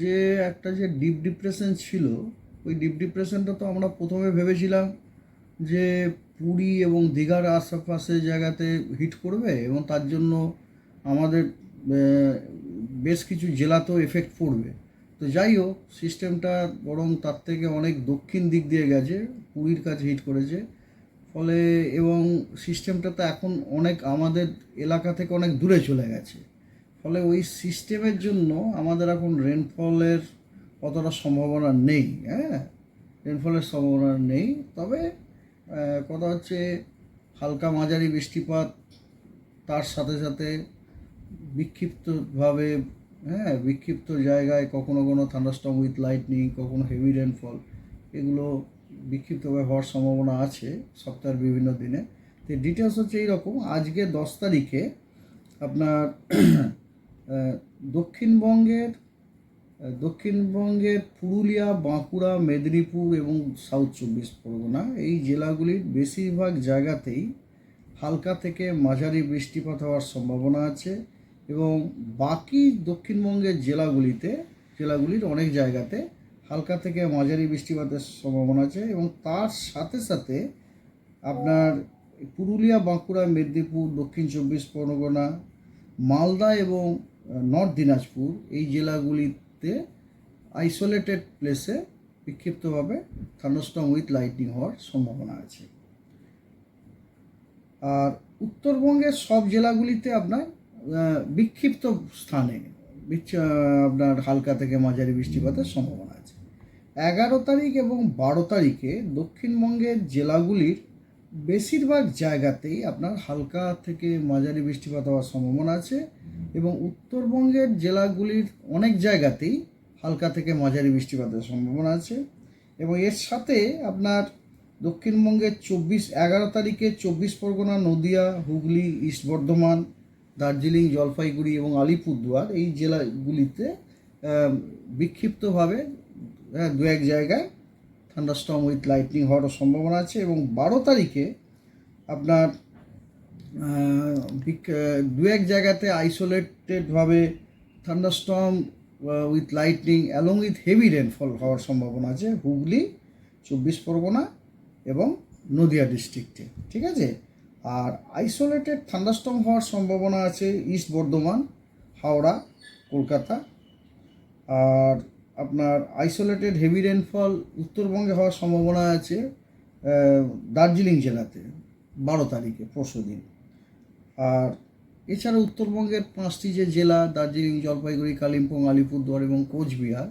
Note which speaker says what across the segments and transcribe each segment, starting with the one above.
Speaker 1: যে একটা যে ডিপ ডিপ্রেশন ছিল, ওই ডিপ ডিপ্রেশনটা তো আমরা প্রথমে ভেবেছিলাম যে পুরী এবং দীঘার আশেপাশে জায়গাতে হিট করবে এবং তার জন্য আমাদের বেশ কিছু জেলাতেও এফেক্ট পড়বে। তো যাই হোক সিস্টেমটা বরং তার থেকে অনেক দক্ষিণ দিক দিয়ে গেছে, পুরীর কাছে হিট করেছে। ফলে এবং সিস্টেমটা তো এখন অনেক আমাদের এলাকা থেকে অনেক দূরে চলে গেছে। ফলে ওই সিস্টেমের জন্য আমাদের এখন রেনফলের অতটা সম্ভাবনা নেই হ্যাঁ? রেনফলের সম্ভাবনা নেই। তবে কথা হচ্ছে হালকা মাঝারি বৃষ্টিপাত, তার সাথে সাথে বিক্ষিপ্তভাবে হ্যাঁ বিক্ষিপ্ত জায়গায় কখনো কোনো থান্ডারস্টর্ম উইথ লাইটনিং কখনো হেভি রেনফল এগুলো বিক্ষিপ্তভাবে হওয়ার সম্ভাবনা আছে সপ্তাহের বিভিন্ন দিনে। তো ডিটেলস হচ্ছে এইরকম। আজকে দশ তারিখে আপনার দক্ষিণবঙ্গের দক্ষিণবঙ্গের পুরুলিয়া, বাঁকুড়া, মেদিনীপুর এবং সাউথ চব্বিশ পরগনা এই জেলাগুলির বেশিরভাগ জায়গাতেই হালকা থেকে মাঝারি বৃষ্টিপাত হওয়ার সম্ভাবনা আছে এবং বাকি দক্ষিণবঙ্গের জেলাগুলিতে, জেলাগুলির অনেক জায়গাতে হালকা থেকে মাঝারি বৃষ্টিপাতের সম্ভাবনা আছে এবং তার সাথে সাথে আপনার পুরুলিয়া, বাঁকুড়া, মেদিনীপুর, দক্ষিণ চব্বিশ পরগনা, মালদা এবং নর্থ দিনাজপুর, এই জেলাগুলিতে আইসোলেটেড প্লেসে বিক্ষিপ্তভাবে থান্ডারস্টর্ম উইথ লাইটনিং হওয়ার সম্ভাবনা আছে। আর উত্তরবঙ্গের সব জেলাগুলিতে আপনার বিক্ষিপ্ত স্থানে আপনার হালকা থেকে মাঝারি বৃষ্টিপাতের সম্ভাবনা আছে। এগারো তারিখ এবং বারো তারিখে দক্ষিণবঙ্গের জেলাগুলির বেশিরভাগ জায়গাতেই আপনার হালকা থেকে মাঝারি বৃষ্টিপাত হওয়ার সম্ভাবনা আছে। এবং উত্তরবঙ্গের জেলাগুলির অনেক জায়গাতেই হালকা থেকে মাঝারি বৃষ্টিপাতের সম্ভাবনা আছে এবং এর সাথে আপনার দক্ষিণবঙ্গের চব্বিশ এগারো তারিখে চব্বিশ পরগনা, নদিয়া, হুগলি, ইস্ট বর্ধমান, দার্জিলিং, জলপাইগুড়ি এবং আলিপুরদুয়ার এই জেলাগুলিতে বিক্ষিপ্তভাবে দু এক জায়গায় থান্ডারস্টর্ম উইথ লাইটনিং হওয়ারও সম্ভাবনা আছে এবং বারো তারিখে আপনার দু এক জায়গাতে আইসোলেটেডভাবে thunderstorm with lightning along with heavy rainfall হওয়ার সম্ভাবনা আছে, হুগলি, চব্বিশ পরগনা এবং নদিয়া ডিস্ট্রিক্টে ঠিক আছে? আর আইসোলেটেড থান্ডারস্টর্ম হওয়ার সম্ভাবনা আছে ইস্ট বর্ধমান, হাওড়া, কলকাতা। আর আপনার আইসোলেটেড হেভি রেনফল উত্তরবঙ্গে হওয়ার সম্ভাবনা আছে দার্জিলিং জেলাতে, বারো তারিখে পরশু দিন আর এছাড়া উত্তরবঙ্গের পাঁচটি যে জেলা, দার্জিলিং, জলপাইগুড়ি, কালিম্পং, আলিপুরদুয়ার এবং কোচবিহার,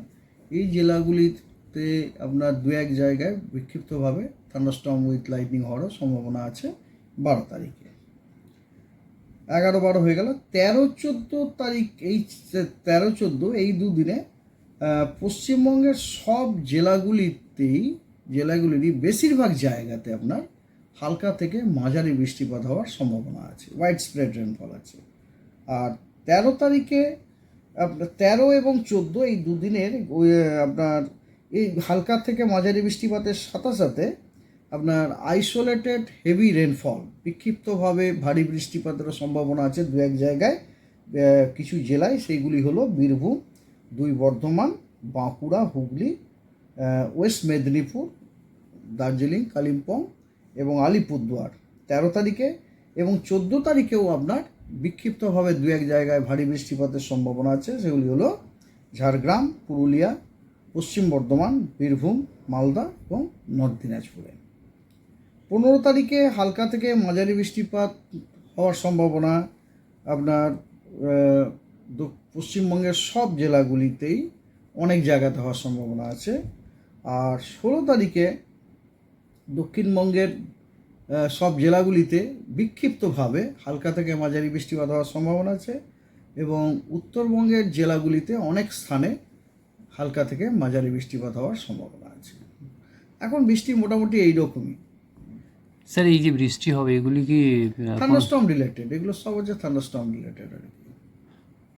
Speaker 1: এই জেলাগুলিতে আপনার দু এক জায়গায় বিক্ষিপ্তভাবে থান্ডারস্টর্ম উইথ লাইটনিং হওয়ারও সম্ভাবনা আছে বারো তারিখে। এগারো বারো হয়ে গেল। তেরো চোদ্দ তারিখ, এই তেরো চোদ্দ, এই দুদিনে পশ্চিমবঙ্গের সব জেলাগুলিতেই, জেলাগুলিরই বেশিরভাগ জায়গাতে আপনার হালকা থেকে মাঝারি বৃষ্টিপাত হওয়ার সম্ভাবনা আছে হোয়াইট স্প্রেড রেনফল আছে। আর তেরো তারিখে আপনার তেরো এবং চোদ্দ এই দুদিনের আপনার এই হালকা থেকে মাঝারি বৃষ্টিপাতের সাথে সাথে আপনার আইসোলেটেড হেভি রেনফল বিক্ষিপ্তভাবে ভারী বৃষ্টিপাতের সম্ভাবনা আছে দু এক জায়গায়। কিছু জেলায় সেইগুলি হলো বীরভূম, দুই বর্ধমান, বাঁকুড়া, হুগলি ওয়েস্ট মেদিনীপুর, দার্জিলিং, কালিম্পং এবং আলিপুরদুয়ার তেরো তারিখে এবং চোদ্দ তারিখেও আপনার বিক্ষিপ্তভাবে দু এক জায়গায় ভারী বৃষ্টিপাতের সম্ভাবনা আছে। সেগুলি হলো ঝাড়গ্রাম, পুরুলিয়া, পশ্চিম বর্ধমান, বীরভূম, মালদা এবং নর্থ দিনাজপুরে। পনেরো তারিখে হালকা থেকে মাঝারি বৃষ্টিপাত হওয়ার সম্ভাবনা আপনার পশ্চিমবঙ্গের সব জেলাগুলিতেই অনেক জায়গাতে হওয়ার সম্ভাবনা আছে। আর ষোলো তারিখে দক্ষিণবঙ্গের সব জেলাগুলিতে বিক্ষিপ্তভাবে হালকা থেকে মাঝারি বৃষ্টিপাত হওয়ার সম্ভাবনা আছে এবং উত্তরবঙ্গের জেলাগুলিতে অনেক স্থানে হালকা থেকে মাঝারি বৃষ্টিপাত হওয়ার সম্ভাবনা আছে। এখন বৃষ্টি মোটামুটি এই রকমই
Speaker 2: স্যার এই যে বৃষ্টি হবে এগুলি কি
Speaker 1: থান্ডারস্টর্ম রিলেটেড এগুলো সব হচ্ছে থান্ডারস্টর্ম রিলেটেড আর কি।